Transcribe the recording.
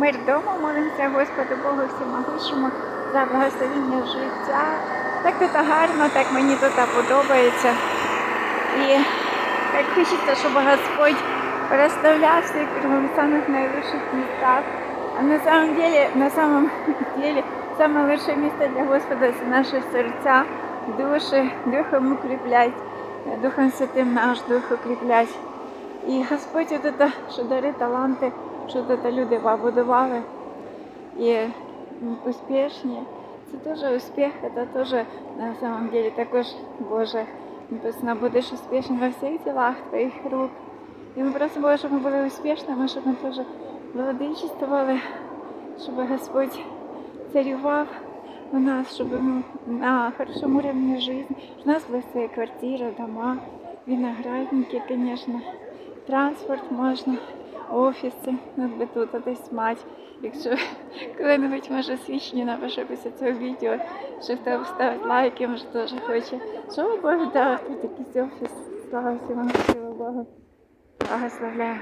Мир вдома молимося Господу Богу всемогущому за благословіння життя. Так тут гарно, так мені тут подобається. І як хочеться, щоб Господь розставляв всіх в самих найвищих містах. А на самом деле, на самом деле, самое лучшее место для Господа це наші серця, душі, духом укріплять, Духом Святим наш дух укріплять. І Господь от это, що дари таланти, що це люди побудували і успішні. Це теж успіх, це теж на самом деле також Боже. Написано, будеш успішним во всіх ділах твоїх рук. І ми просимо, Бога, щоб ми були успішними, щоб ми теж владичествували, щоб Господь царював у нас, щоб ми на хорошому рівні життя. У нас були свої квартири, дома, виноградники, звісно, транспорт можна, офіси, би тут десь мати. Якщо коли-небудь може свідчення напише після цього відео, що хто ставить лайки, може теж хоче. Що Богу, дав, тут якийсь офіс, слава всім, слава Богу. Благословляю.